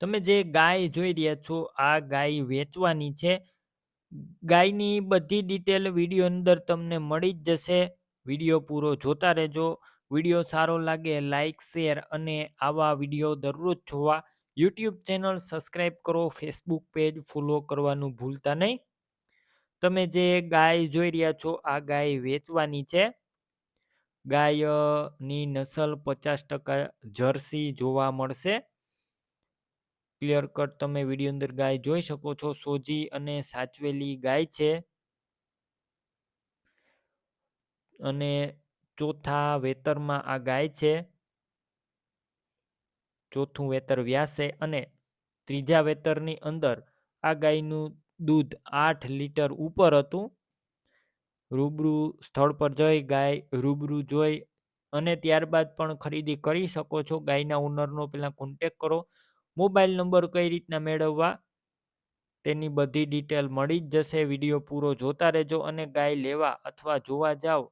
તમે જે ગાય જોઈ રહ્યા છો, આ ગાય વેચવાની છે. ગાયની બધી ડિટેલ વીડિયો અંદર તમને મળી જ જશે. વીડિયો પૂરો જોતા રહેજો. વીડિયો સારો લાગે લાઇક શેર અને આવા વીડિયો દરરોજ જોવા. યુટ્યુબ ચેનલ સબસ્ક્રાઈબ કરો ફેસબુક પેજ ફોલો કરવાનું ભૂલતા નહીં. તમે જે ગાય જોઈ રહ્યા છો, આ ગાય વેચવાની છે. ગાયની નસલ પચાસ ટકા જર્સી જોવા મળશે. ક્લિયર કટ તમે વીડિયો અંદર ગાય જોઈ શકો છો. સોજી અને સાચવેલી ગાય છે. અને ચોથા વેતરમાં આ ગાય છે. ચોથું વેતર વ્યાસે અને ત્રીજા વેતરની અંદર આ ગાયનું દૂધ આઠ લીટર ઉપર હતું. રૂબરૂ સ્થળ પર જઈ ગાય રૂબરૂ જોઈ અને ત્યારબાદ પણ ખરીદી કરી શકો છો. ગાયના ઓનરનો પહેલાં કોન્ટેક કરો. મોબાઈલ નંબર કઈ રીતના મેળવવા? તેની બધી ડિટેલ મળી જ જશે. વીડિયો પૂરો જોતા રહેજો અને ગાય લેવા અથવા જોવા જાઓ.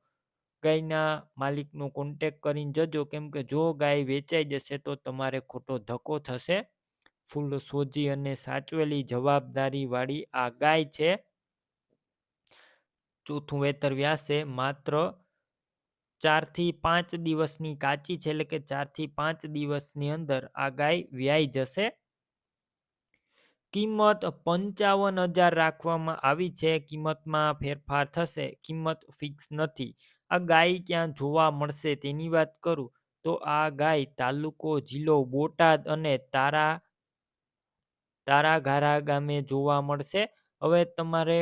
ગાયના માલિકનો કોન્ટેક કરીને જજો. કેમ કે જો ગાય વેચાઈ જશે તો તમારે ખોટો ધક્કો થશે. ફૂલ સોજી અને સાચવેલી જવાબદારીવાળી આ ગાય છે. ચોથું વેતર વ્યાસે માત્ર ચારથી પાંચ દિવસની કાચી છે, એટલે કે ચારથી પાંચ દિવસની અંદર આ ગાય વ્યાઈ જશે. કિંમત પંચાવન હજાર રાખવામાં આવી છે. કિંમતમાં ફેરફાર થશે. કિંમત ફિક્સ નથી. આ ગાય ક્યાં જોવા મળશે તેની વાત કરું તો આ ગાય તાલુકો જિલ્લો બોટાદ અને તારા, તારાઘારા ગામે જોવા મળશે. હવે તમારે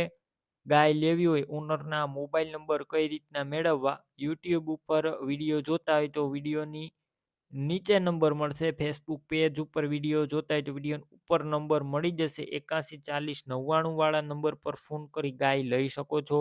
ગાય લેવી હોય ઓનરના મોબાઈલ નંબર કઈ રીતના મેળવવા યુટ્યુબ ઉપર વીડિયો જોતા હોય તો વિડીયોની નીચે નંબર મળશે ફેસબુક પેજ ઉપર વીડિયો જોતા હોય તો વીડિયો ઉપર નંબર મળી જશે એકાસી ચાલીસ નવ્વાણું વાળા નંબર પર ફોન કરી ગાય લઈ શકો છો.